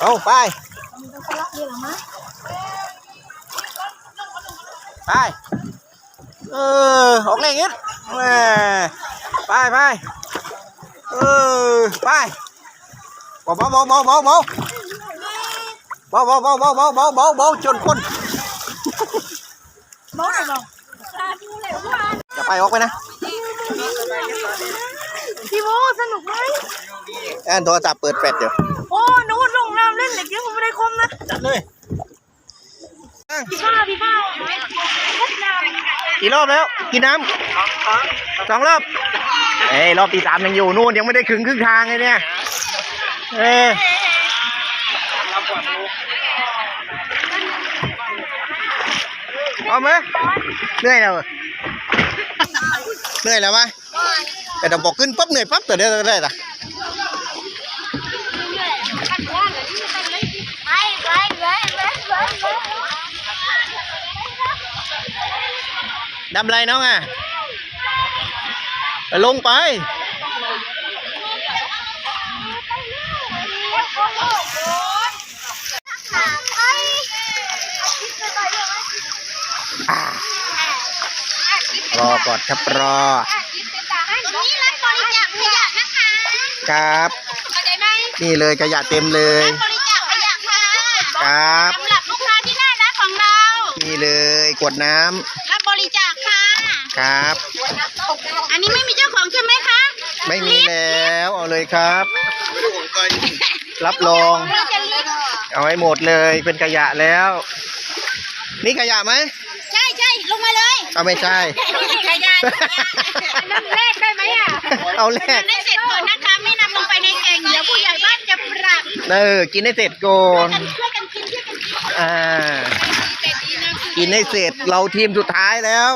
เอาไปไปเออออกแรงนิดแหม่ไปไปเออไปเบาเบ พี่โมสนุกไหมแอนโทรศัพท์เปิดแฟลชอยู่โอ้หนูลงน้ำเล่นเหล็กยังไม่ได้คมนะจัดเลยพี่บ้าพี่บ้าพบน้ำกี่รอบแล้วกินน้ำสองรอบเอ้ยรอบที่สามยังอยู่นู่นยังไม่ได้ถึงครึ่งทางเลยเนี่ยเออเอาไหมเหนื่อยแล้ว เหรอเหนื่อยแล้วไหมแต่ต้องบอกขึ้นปั๊บเหนื่อยปั๊บแต่เดี๋ยวได้ละไปไปไปไปไปไปดำอะไรน้องอะไปลงไปอ่า รอก่อนครับรอ ตรงนี้รับบริจาคขยะนะคะครับ เข้าใจไหมนี่เลยขยะเต็มเลย บริจาคขยะค่ะครับ สำหรับลูกค้าที่น่ารักของเรา นี่เลยกวดน้ำรับบริจาคค่ะ ครับ อันนี้ไม่มีเจ้าของใช่ไหมคะไม่มีแล้วเอาเลยครับ รับรอง เราจะลิฟต์เอาให้หมดเลยเป็นขยะแล้ว นี่ขยะไหมใช่ใช่ลง มาเลยเอาไม่ใช่ ขยะน้ำแรกได้ไหมอะเอาแรกได้เสร็จก่อนนะคะไม่นำลงไปในแอ่งเดี๋ยวผู้ใหญ่บ้านจะปรับเออกินให้เสร็จก่อนกันช่วยกันกินช่วยกันกินอ่าแต่ดีนะคือกินให้เสร็จเราทีมสุดท้ายแล้ว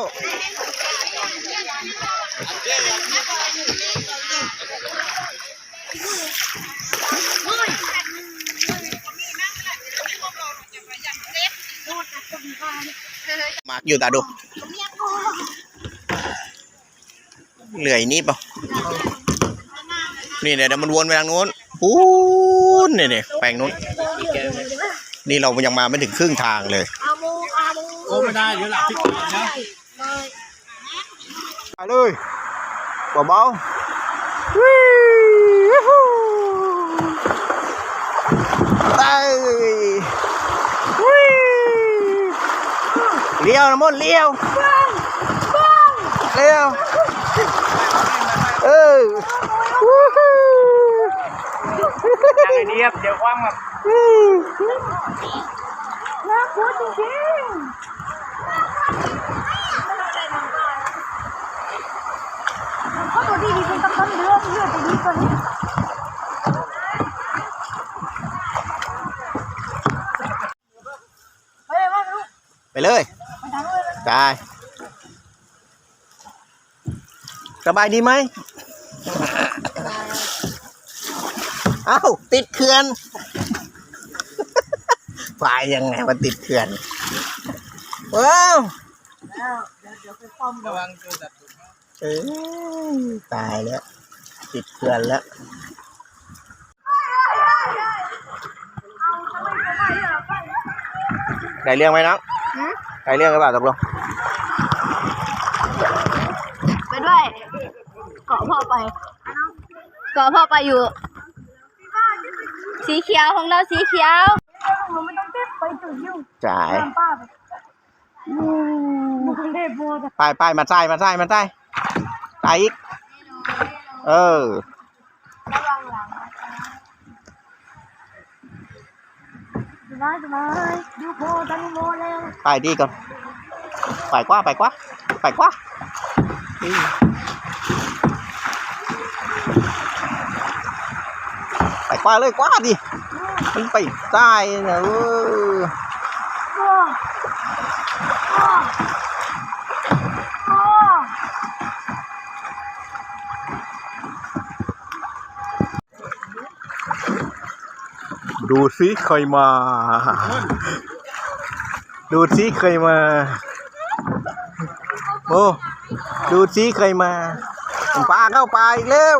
หมากอยู่ตาดูเหนื่อยนี่เปล่านี่เนี่ยเดี๋ยวมันวนไปทางนู้นปูนเนี่ยเนี่ยแปลงนู้น นี่เรายังมาไม่ถึงครึ่งทางเลยโมอาโมโอ้ไม่ได้เดี๋ยวหลับที่ก่อนนะไปเลยเบาๆวิวไปวิเลี้ยวนะมดเลี้ยวเลี้ยวเออวู้ฮู้ยังไงเดียบเดี๋ยวคว้างแบบน่ากลัวจริงๆเขาตัวดีดีเป็นกัปตันเรือเรือตัวนี้ตัวนี้ไปเลย ว่าลูกไปเลยไปทางนู้นเลยได้สบายดีไหมเอ้าติดเขื่อนไปยังไงมันติดเขื่อนว้าวระวังตัวจับเอ้ยตายแล้วติดเขื่อนแล้วได้เรื่องไหมน้องได้เรื่องหรือเปล่าตกลง ไปด้วย เกาะพ่อไป เกาะพ่อไปอยู่ สีเขียวของเราสีเขียวเราไม่ต้องเก็บไปจุดยุ่งจ่ายป้าไปมึงเทพโบดไปไปมาใส่มาใส่มาใส่ใส่อีก เออสบายสบายดูโพตันโมแล้วไป đi con phải มาเลยกว่าดิมันไปใต้นะเออดูซิใครมา ดูซิใครมา โอ้ดูซิใครมาปลาเข้าไปลาอีแล้ว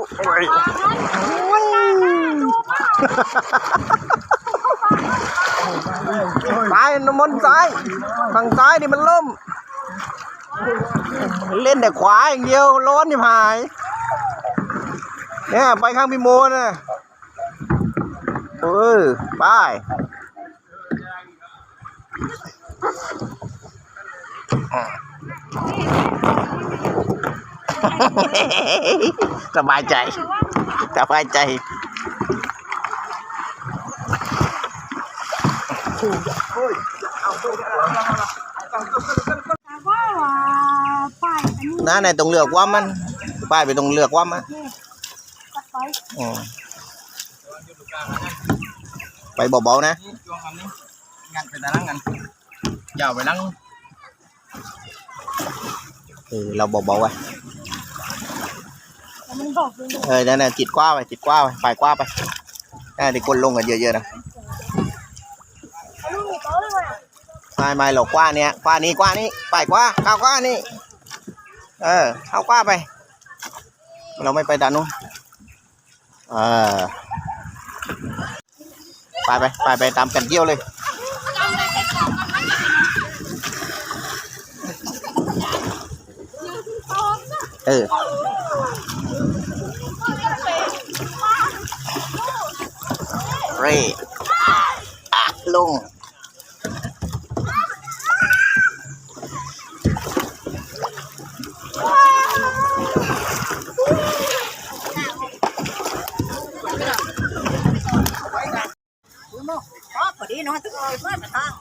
ซ้ายน้ำมันซ้ายฝั่งซ้ายนี่มันล่ม เล่นแต่ขวาอย่างเดียวร้อนยิ่หาย เนี่ยไปข้างพี่โมนะเออไปสบายใจ สบายใจ ว่าว่าป้าไหนตรงเลือกว่ามันป้ายไปตรงเลือกว่ามันไปเบาๆนะงอันไปต่นั่งกันย่าไปนั่งเออเราเบาๆไว้เออนั่นน่ะจิตกว้าไปจิตกว้าไปไปกว้าไปน่าดิคนลงกันเยอะๆนะ ลูกมีโต๊ะเลยว่ะ ไม่ไม่หรอกกว้าเนี้ยกว้านี้กว้านี้ไปกว้าเข้ากว้านี่เออเข้ากว้าไป เราไม่ไปด้านนู้นเออไปไปไปไปตามกันเยี่ยวเลยเออเร่อะลุง ดีน้องตัวน้อยก็มาทาง